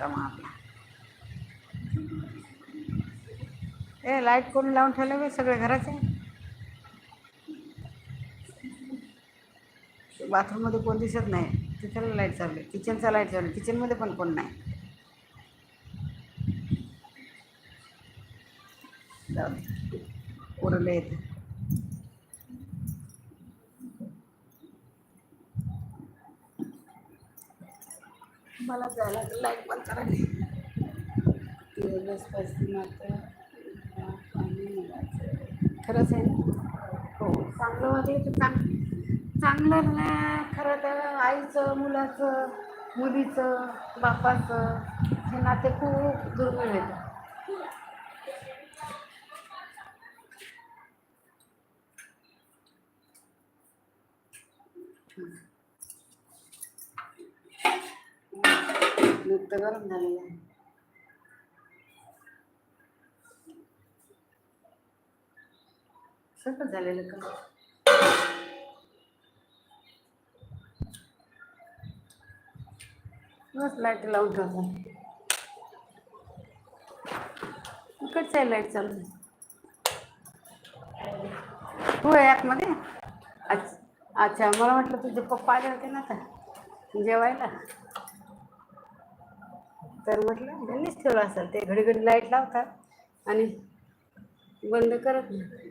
नाश्ता मग आपला. ए लाइट कोणी लावून ठेवलं मी सगळे घराचे बाथरूममध्ये कोण दिसत नाही. तिथं लाइट चालू आहे. किचनचा लाइट चालू किचनमध्ये पण कोण नाही. जाऊ दे. उरले येते मला जायला लाइट बंद करायला दिवस पस्ती मात्र. पाणी खरंच आहे. हो चांगलं वाटलं तर चांग चांगलं ना खरं तर आईचं मुलाचं मुलीचं बापाचं हे नाते खूप दुर्मिळ येतं दूध तर गरम झालेलं आहे. सगळं झालेलं का? बस लाइट लावून ठेवतो इकडचं आहे लाइट चालू. तू आहे आतमध्ये? अच्छा अच्छा मला वाटलं तुझे पप्पा आले होते ना आता जेवायला. तर म्हटलं त्यांनीच ठेवलं असेल. ते घडी घडी लाइट लावतात आणि बंद करत नाही.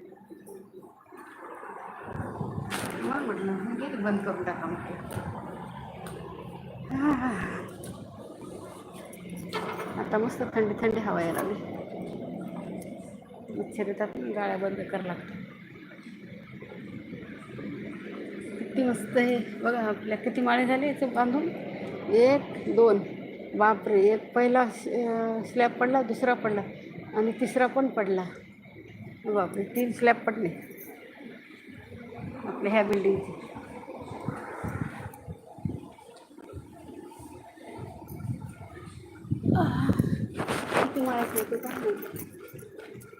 मग म्हटलं म्हणजे बंद करून टाका म्हटलं. हा. आता मस्त थंडी थंडी हवा यायला लागली. मच्छर येतात गाळ्या बंद करावं लागतात. किती मस्त हे बघा आपल्या किती माळे झाले याचं बांधून. एक दोन. बापरे एक पहिला स्लॅब पडला दुसरा पडला आणि तिसरा पण पडला. बापरे तीन स्लॅब पडले. आपल्या ह्या बिल्डिंगचे किती माळ्यात होते का?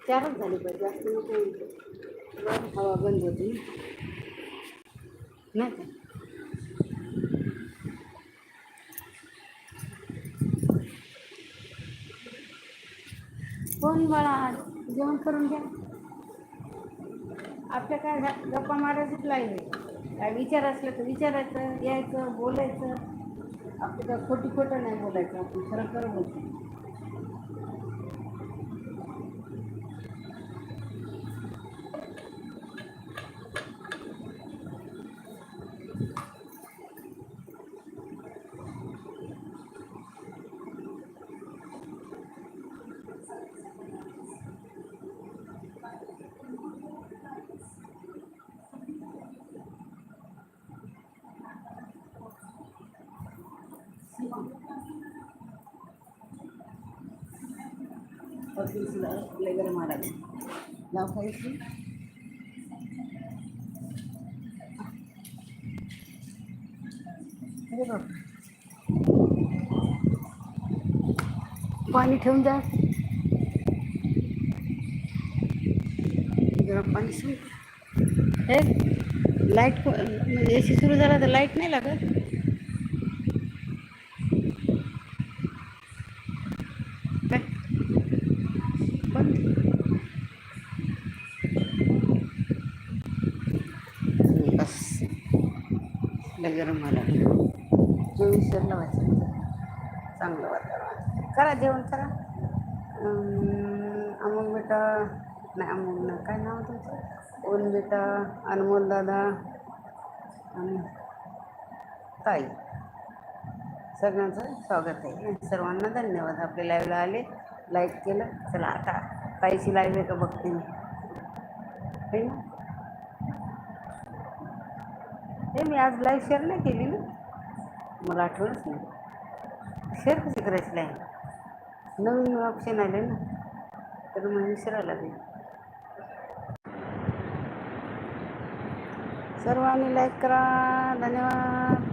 चारच झाले पाहिजे जास्त नको होईल. हवा बंद होती नाही का? कोण बाळा जेवण करून घ्या. आपल्या काय गप्पा मारायचीच लाईन आहे. काय विचार असलं तर विचारायचं यायचं बोलायचं. आपलं काय खोटी खोटं नाही बोलायचं आपण खरं खरं बोलतो. पाणी ठेवून जा. गरम पाणी सुरू. हे लाईट ए सी सुरू झाला तर लाईट नाही लागत? लय गरम मला चोवीसशेला वाचायचं. चांगलं वातावरण. करा जेवण करा. अमोल बेटा नाही अमोल नाही काय नाव तुमचं? ओन बेटा अनमोल दादा आणि ताई. सगळ्यांचं स्वागत आहे. सर्वांना धन्यवाद. आपल्या लाईव्हला आले लाईक केलं. चला आता ताईची लाईव्ह आहे का बघते मी है ना हे मी आज लाईव्ह शेअर नाही केली ना मला आठवणच नाही. शेअर कशी करायची लाईव्ह नवीन ऑप्शन आले ना. तर मग विसरायला लागेल. सर्वांनी लाईक करा. धन्यवाद.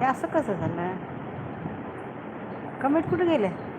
हे असं कसं झालं? कमेंट कुठे गेले?